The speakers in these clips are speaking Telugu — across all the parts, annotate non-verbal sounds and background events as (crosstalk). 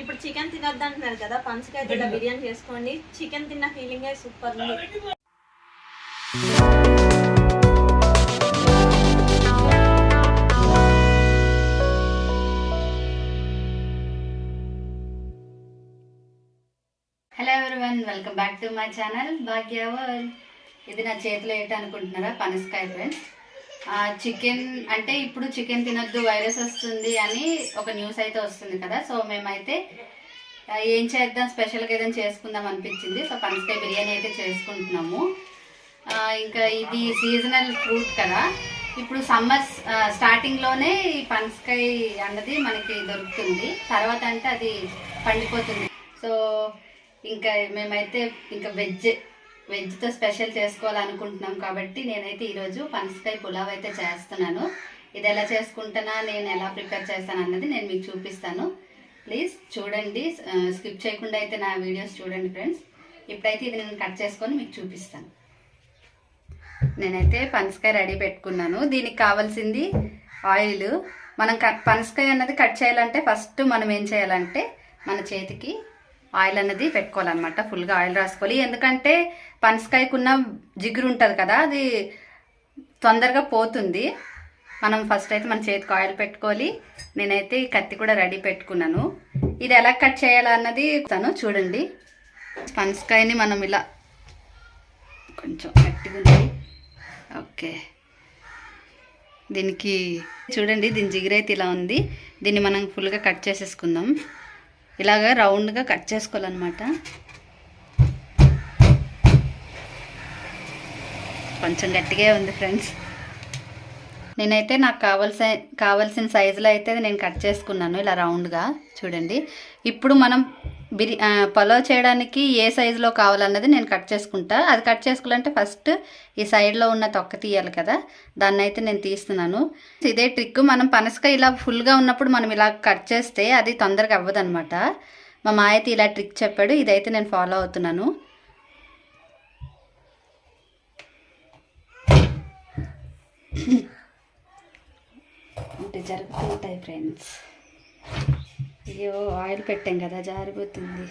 ఇప్పుడు చికెన్ తినొద్దు అంటున్నారు కదా పనసకాయ తిన్న బిర్యానీ చేసుకోండి. చికెన్ తిన్న ఫీలింగ్ సూపర్ ఉంది. Hello everyone welcome back to my channel Bhagya world ఇది నా చేతిలో ఏంటి అనుకుంటున్నారా పనసకాయ ఫ్రెండ్స్ చికెన్ అంటే ఇప్పుడు చికెన్ తినొద్దు వైరస్ వస్తుంది అని ఒక న్యూస్ అయితే వస్తుంది కదా. సో మేమైతే ఏం చేద్దాం? స్పెషల్గా ఏదైనా చేసుకుందాం అనిపించింది. సో పనసకాయ బిర్యానీ అయితే చేసుకుంటున్నాము. ఇంకా ఇది సీజనల్ ఫ్రూట్ కదా. ఇప్పుడు సమ్మర్ స్టార్టింగ్లోనే ఈ పనసకాయ అన్నది మనకి దొరుకుతుంది. తర్వాత అంటే అది పండిపోతుంది. సో ఇంకా మేమైతే ఇంకా వెజ్ వెజ్తో స్పెషల్ చేసుకోవాలనుకుంటున్నాం కాబట్టి నేనైతే ఈరోజు పనసకాయ పులావ్ అయితే చేస్తున్నాను. ఇది ఎలా చేసుకుంటానా నేను ఎలా ప్రిపేర్ చేస్తాను అన్నది నేను మీకు చూపిస్తాను. ప్లీజ్ చూడండి స్కిప్ చేయకుండా అయితే నా వీడియోస్ చూడండి ఫ్రెండ్స్. ఇప్పుడైతే ఇది నేను కట్ చేసుకొని మీకు చూపిస్తాను. నేనైతే పనసకాయ రెడీ పెట్టుకున్నాను. దీనికి కావాల్సింది ఆయిల్. మనం కట్ పనసకాయ అన్నది కట్ చేయాలంటే ఫస్ట్ మనం ఏం చేయాలంటే మన చేతికి ఆయిల్ అనేది పెట్టుకోవాలన్నమాట ఫుల్గా ఆయిల్ రాసుకోవాలి. ఎందుకంటే పనసకాయకున్న జిగురు ఉంటుంది కదా అది తొందరగా పోతుంది. మనం ఫస్ట్ అయితే మన చేతికి ఆయిల్ పెట్టుకోవాలి. నేనైతే ఈ కత్తి కూడా రెడీ పెట్టుకున్నాను. ఇది ఎలా కట్ చేయాలన్నది తను చూడండి. పనసకాయని మనం ఇలా కొంచెం గట్టిగా ఉంది ఓకే. దీనికి చూడండి దీని జిగురైతే ఇలా ఉంది. దీన్ని మనం ఫుల్గా కట్ చేసేసుకుందాం. ఇలాగ రౌండ్గా కట్ చేసుకోవాలన్నమాట. కొంచెం గట్టిగా ఉంది ఫ్రెండ్స్. నేనైతే నాకు కావాల్సిన కావాల్సిన సైజులో అయితే నేను కట్ చేసుకున్నాను ఇలా రౌండ్గా. చూడండి. ఇప్పుడు మనం బిరి పలావ్ చేయడానికి ఏ సైజులో కావాలన్నది నేను కట్ చేసుకుంటా. అది కట్ చేసుకోవాలంటే ఫస్ట్ ఈ సైడ్లో ఉన్న తొక్క తీయాలి కదా. దాన్ని అయితే నేను తీస్తున్నాను. ఇదే ట్రిక్ మనం పనసకాయ ఇలా ఫుల్గా ఉన్నప్పుడు మనం ఇలా కట్ చేస్తే అది తొందరగా అవ్వదనమాట మా మా అయితే ఇలా ట్రిక్ చెప్పాడు. ఇదైతే నేను ఫాలో అవుతున్నాను. అంటే జరుగుతుంటాయి ఫ్రెండ్స్ అయ్యో ఆయిల్ పెట్టాం కదా జారిపోతుంది.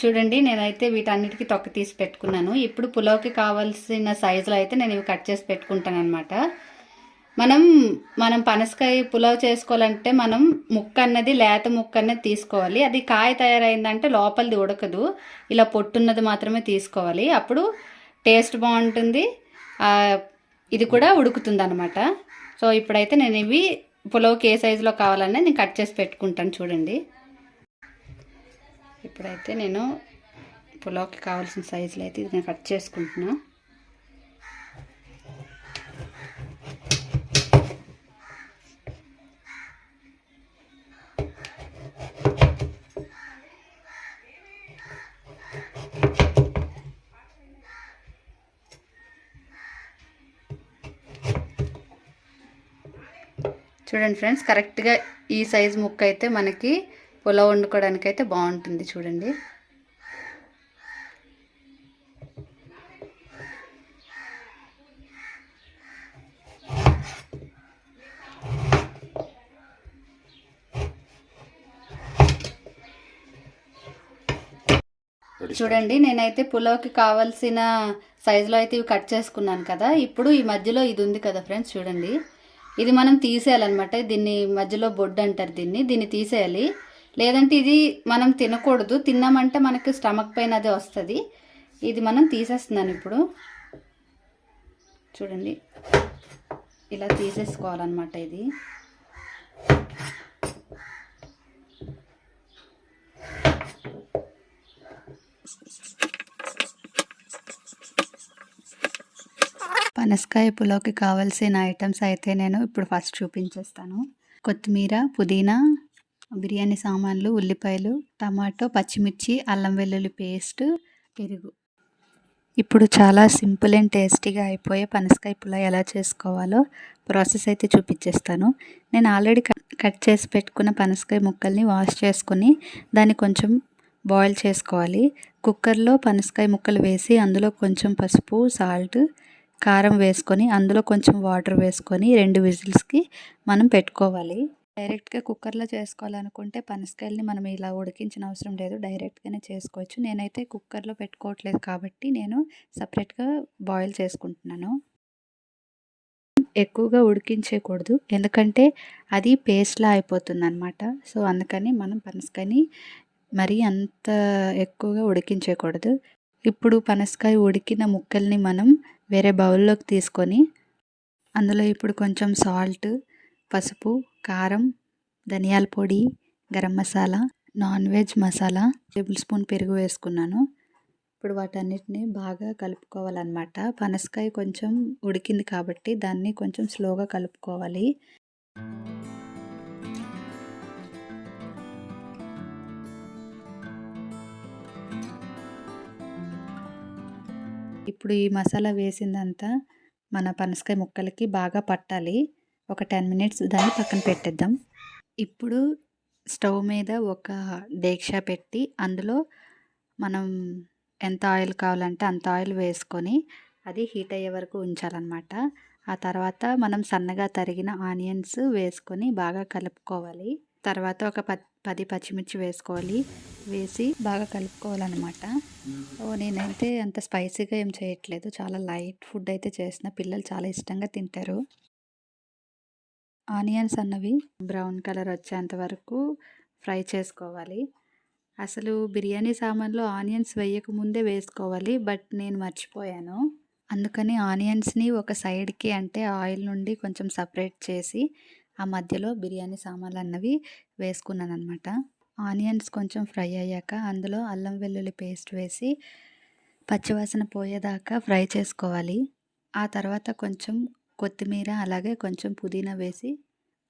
చూడండి నేనైతే వీటన్నిటికీ తొక్క తీసి పెట్టుకున్నాను. ఇప్పుడు పులావ్కి కావాల్సిన సైజులో అయితే నేను ఇవి కట్ చేసి పెట్టుకుంటాను అనమాట మనం మనం పనసకాయ పులావ్ చేసుకోవాలంటే మనం ముక్క అన్నది లేత ముక్క అన్నది తీసుకోవాలి. అది కాయ తయారైందంటే లోపలిది ఉడకదు. ఇలా పొట్టున్నది మాత్రమే తీసుకోవాలి. అప్పుడు టేస్ట్ బాగుంటుంది. ఇది కూడా ఉడుకుతుంది అనమాట సో ఇప్పుడైతే నేను ఇవి పులావ్కి ఏ సైజులో కావాలన్నా నేను కట్ చేసి పెట్టుకుంటాను చూడండి. ఇప్పుడైతే నేను పులావ్కి కావాల్సిన సైజులో అయితే ఇది నేను కట్ చేసుకుంటున్నాను చూడండి ఫ్రెండ్స్ కరెక్ట్గా ఈ సైజ్ ముక్క అయితే మనకి పులావ్ వండుకోవడానికి అయితే బాగుంటుంది చూడండి. చూడండి నేనైతే పులావ్కి కావాల్సిన సైజులో అయితే ఇవి కట్ చేసుకున్నాను కదా. ఇప్పుడు ఈ మధ్యలో ఇది ఉంది కదా ఫ్రెండ్స్ చూడండి. ఇది మనం తీసేయాలన్నమాట. దీన్ని మధ్యలో బొడ్డు అంటారు దీన్ని. దీన్ని తీసేయాలి. లేదంటే ఇది మనం తినకూడదు. తిన్నామంటే మనకి స్టమక్ పెయిన్ అదే వస్తుంది. ఇది మనం తీసేస్తున్నాను ఇప్పుడు. చూడండి. ఇలా తీసేసుకోవాలన్నమాట ఇది. పనసకాయ పులావ్కి కావాల్సిన ఐటమ్స్ అయితే నేను ఇప్పుడు ఫస్ట్ చూపించేస్తాను. కొత్తిమీర పుదీనా బిర్యానీ సామాన్లు ఉల్లిపాయలు టమాటో పచ్చిమిర్చి అల్లం వెల్లుల్లి పేస్ట్ పెరుగు. ఇప్పుడు చాలా సింపుల్ అండ్ టేస్టీగా అయిపోయే పనసకాయ పులావ్ ఎలా చేసుకోవాలో ప్రాసెస్ అయితే చూపించేస్తాను. నేను ఆల్రెడీ కట్ చేసి పెట్టుకున్న పనసకాయ ముక్కల్ని వాష్ చేసుకుని దాన్ని కొంచెం బాయిల్ చేసుకోవాలి. కుక్కర్లో పనసకాయ ముక్కలు వేసి అందులో కొంచెం పసుపు సాల్ట్ కారం వేసుకొని అందులో కొంచెం వాటర్ వేసుకొని రెండు విజిల్స్కి మనం పెట్టుకోవాలి. డైరెక్ట్గా కుక్కర్లో చేసుకోవాలనుకుంటే పనసకాయలని మనం ఇలా ఉడికించిన అవసరం లేదు. డైరెక్ట్గానే చేసుకోవచ్చు. నేనైతే కుక్కర్లో పెట్టుకోవట్లేదు కాబట్టి నేను సపరేట్గా బాయిల్ చేసుకుంటున్నాను. ఎక్కువగా ఉడికించేయకూడదు ఎందుకంటే అది పేస్ట్లా అయిపోతుంది అనమాట సో అందుకని మనం పనసకాయని మరీ అంత ఎక్కువగా ఉడికించేయకూడదు ఇప్పుడు పనసకాయ ఉడికిన ముక్కల్ని మనం వేరే బౌల్లోకి తీసుకొని అందులో ఇప్పుడు కొంచెం సాల్ట్ పసుపు కారం ధనియాల పొడి garam masala non veg masala tablespoon పెరుగు వేసుకున్నాను. ఇప్పుడు వాటన్నిటిని బాగా కలుపుకోవాలన్నమాట. పనసకాయ కొంచెం ఉడికింది కాబట్టి దాన్ని కొంచెం స్లోగా కలుపుకోవాలి. ఇప్పుడు ఈ మసాలా వేసిందంతా మన పనసకాయ ముక్కలకి బాగా పట్టాలి. ఒక టెన్ మినిట్స్ దాన్ని పక్కన పెట్టేద్దాం. ఇప్పుడు స్టవ్ మీద ఒక డేక్షా పెట్టి అందులో మనం ఎంత ఆయిల్ కావాలంటే అంత ఆయిల్ వేసుకొని అది హీట్ అయ్యే వరకు ఉంచాలన్నమాట. ఆ తర్వాత మనం సన్నగా తరిగిన ఆనియన్స్ వేసుకొని బాగా కలుపుకోవాలి. తర్వాత ఒక ప పది పచ్చిమిర్చి వేసుకోవాలి. వేసి బాగా కలుపుకోవాలన్నమాట. ఓ నేనైతే అంత స్పైసీగా ఏం చేయట్లేదు. చాలా లైట్ ఫుడ్ అయితే చేసిన. పిల్లలు చాలా ఇష్టంగా తింటారు. ఆనియన్స్ అన్నవి బ్రౌన్ కలర్ వచ్చేంత వరకు ఫ్రై చేసుకోవాలి. అసలు బిర్యానీ సామాన్లో ఆనియన్స్ వేయక ముందే వేసుకోవాలి బట్ నేను మర్చిపోయాను. అందుకని ఆనియన్స్ని ఒక సైడ్కి అంటే ఆయిల్ నుండి కొంచెం సపరేట్ చేసి ఆ మధ్యలో బిర్యానీ సామాన్లు అన్నవి వేసుకున్నాను అనమాట ఆనియన్స్ కొంచెం ఫ్రై అయ్యాక అందులో అల్లం వెల్లుల్లి పేస్ట్ వేసి పచ్చివాసన పోయేదాకా ఫ్రై చేసుకోవాలి. ఆ తర్వాత కొంచెం కొత్తిమీర అలాగే కొంచెం పుదీనా వేసి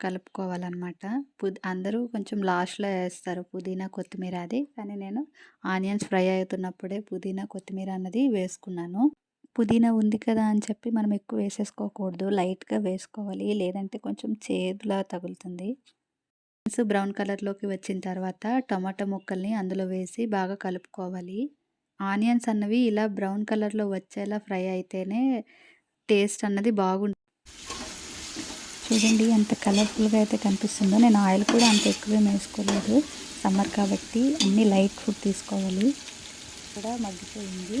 కలుపుకోవాలన్నమాట. పుద్ అందరూ కొంచెం లాస్ట్లో వేస్తారు పుదీనా కొత్తిమీర అది. కానీ నేను ఆనియన్స్ ఫ్రై అవుతున్నప్పుడే పుదీనా కొత్తిమీర అన్నది వేసుకున్నాను. పుదీనా ఉంది కదా అని చెప్పి మనం ఎక్కువ వేసేసుకోకూడదు. లైట్గా వేసుకోవాలి. లేదంటే కొంచెం చేదులా తగులుతుంది. బ్రౌన్ కలర్లోకి వచ్చిన తర్వాత టమాటా ముక్కల్ని అందులో వేసి బాగా కలుపుకోవాలి. ఆనియన్స్ అన్నవి ఇలా బ్రౌన్ కలర్లో వచ్చేలా ఫ్రై అయితేనే టేస్ట్ అన్నది బాగుంటుంది చూడండి ఎంత కలర్ఫుల్గా అయితే కనిపిస్తుందో. నేను ఆయిల్ కూడా అంత ఎక్కువ వేసుకోలేదు. సమ్మర్ కాబట్టి అన్ని లైట్ ఫుడ్ తీసుకోవాలి. కూడా మగ్గిపోయింది.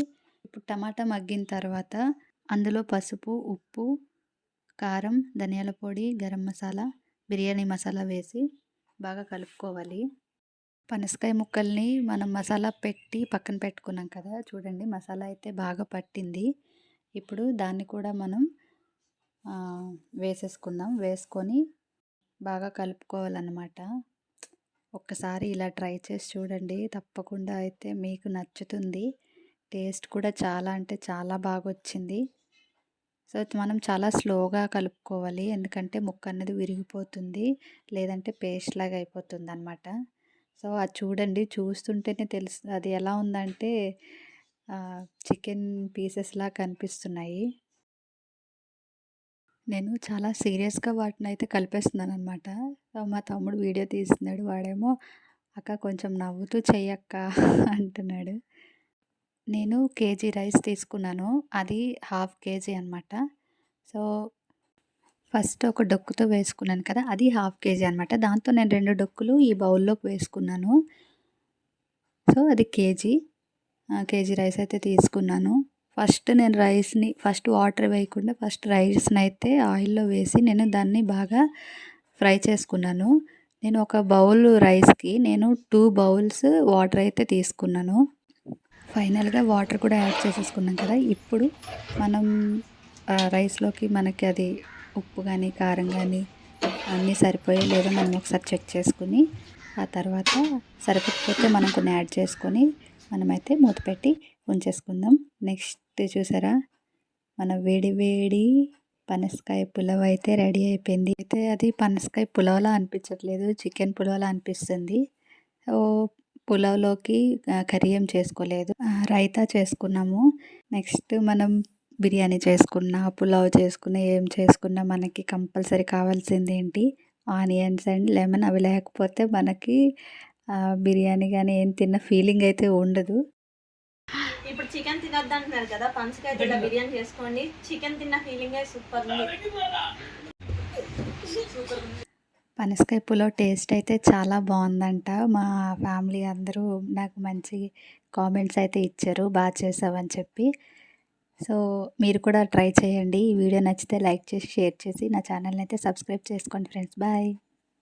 ఇప్పుడు టమాటా మగ్గిన తర్వాత అందులో పసుపు ఉప్పు కారం ధనియాల పొడి గరం మసాలా బిర్యానీ మసాలా వేసి బాగా కలుపుకోవాలి. పనసకాయ ముక్కల్ని మనం మసాలా పెట్టి పక్కన పెట్టుకున్నాం కదా చూడండి మసాలా అయితే బాగా పట్టింది. ఇప్పుడు దాన్ని కూడా మనం వేసేసుకుందాం. వేసుకొని బాగా కలుపుకోవాలన్నమాట. ఒక్కసారి ఇలా ట్రై చేసి చూడండి. తప్పకుండా అయితే మీకు నచ్చుతుంది. టేస్ట్ కూడా చాలా అంటే చాలా బాగా వచ్చింది సో మనం చాలా స్లోగా కలుపుకోవాలి. ఎందుకంటే ముక్క అనేది విరిగిపోతుంది. లేదంటే పేస్ట్ లాగా అయిపోతుంది అనమాట సో అది చూడండి. చూస్తుంటేనే తెలుసు అది ఎలా ఉందంటే చికెన్ పీసెస్లా కనిపిస్తున్నాయి. నేను చాలా సీరియస్గా వాటిని అయితే కలిపేస్తున్నాను అనమాట మా తమ్ముడు వీడియో తీస్తున్నాడు. వాడేమో అక్క కొంచెం నవ్వుతూ చెయ్యక్క (laughs) అంటున్నాడు. నేను కేజీ రైస్ తీసుకున్నాను. అది హాఫ్ కేజీ అనమాట సో ఫస్ట్ ఒక డొక్కుతో వేసుకున్నాను కదా అది హాఫ్ కేజీ అనమాట దాంతో నేను రెండు డొక్కులు ఈ బౌల్లోకి వేసుకున్నాను. సో అది కేజీ. కేజీ రైస్ అయితే తీసుకున్నాను. ఫస్ట్ నేను రైస్ని ఫస్ట్ వాటర్ వేయకుండా ఫస్ట్ రైస్ని అయితే ఆయిల్లో వేసి నేను దాన్ని బాగా ఫ్రై చేసుకున్నాను. నేను ఒక బౌల్ రైస్కి నేను టూ బౌల్స్ వాటర్ అయితే తీసుకున్నాను. ఫైనల్గా వాటర్ కూడా యాడ్ చేసేసుకున్నాం కదా ఇప్పుడు మనం రైస్లోకి మనకి అది ఉప్పు కానీ కారం కానీ అన్నీ సరిపోయే లేదో మనం ఒకసారి చెక్ చేసుకుని ఆ తర్వాత సరిపోకపోతే మనం కొన్ని యాడ్ చేసుకొని మనమైతే మూత పెట్టి ఉంచేసుకుందాం. నెక్స్ట్ చూసారా మన వేడి వేడి పనసకాయ పులావ్ అయితే రెడీ అయిపోయింది. అయితే అది పనసకాయ పులావ్లా అనిపించట్లేదు చికెన్ పులావ్లా అనిపిస్తుంది. ఓ పులావ్లోకి కర్రీ ఏం చేసుకోలేదు. రైతా చేసుకున్నాము. నెక్స్ట్ మనం బిర్యానీ చేసుకున్నా పులావ్ చేసుకున్నా ఏం చేసుకున్నా మనకి కంపల్సరీ కావాల్సింది ఏంటి? Onions and lemon. అవి లేకపోతే మనకి బిర్యానీ కానీ ఏం తిన్న ఫీలింగ్ అయితే ఉండదు. ఇప్పుడు చికెన్ తినొద్దు అంటున్నారు కదా పనసకాయ తిన్న బిర్యానీ చేసుకోండి. చికెన్ తిన్న ఫీలింగే సూపర్ ఉంది. పనసకాయ పులావ్ టేస్ట్ అయితే చాలా బాగుందంట. మా ఫ్యామిలీ అందరూ నాకు మంచి కామెంట్స్ అయితే ఇచ్చారు. బాగా చేసావని చెప్పి. సో మీరు కూడా ట్రై చేయండి. ఈ వీడియో నచ్చితే లైక్ చేసి షేర్ చేసి నా ఛానల్ని అయితే సబ్స్క్రైబ్ చేసుకోండి ఫ్రెండ్స్. బాయ్.